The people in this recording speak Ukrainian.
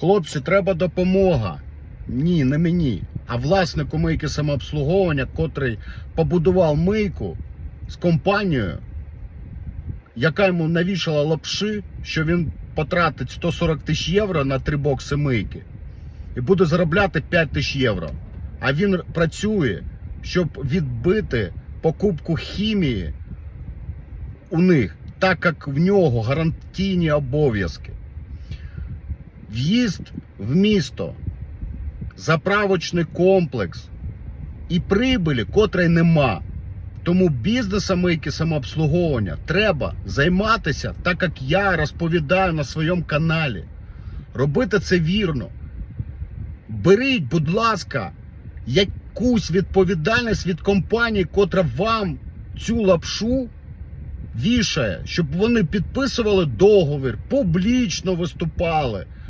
Хлопці, треба допомога. Ні, не мені. А власнику мийки самообслуговування, котрий побудував мийку з компанією, яка йому навішала лапши, що він потратить 140 тисяч євро на три бокси мийки і буде заробляти 5 тисяч євро. А він працює, щоб відбити покупку хімії у них, так як в нього гарантійні обов'язки. В'їзд в місто, заправочний комплекс і прибилі, котрої нема. Тому бізнесом мийки самообслуговування треба займатися, так як я розповідаю на своєму каналі. Робити це вірно. Беріть, будь ласка, якусь відповідальність від компанії, котра вам цю лапшу вішає, щоб вони підписували договір, публічно виступали.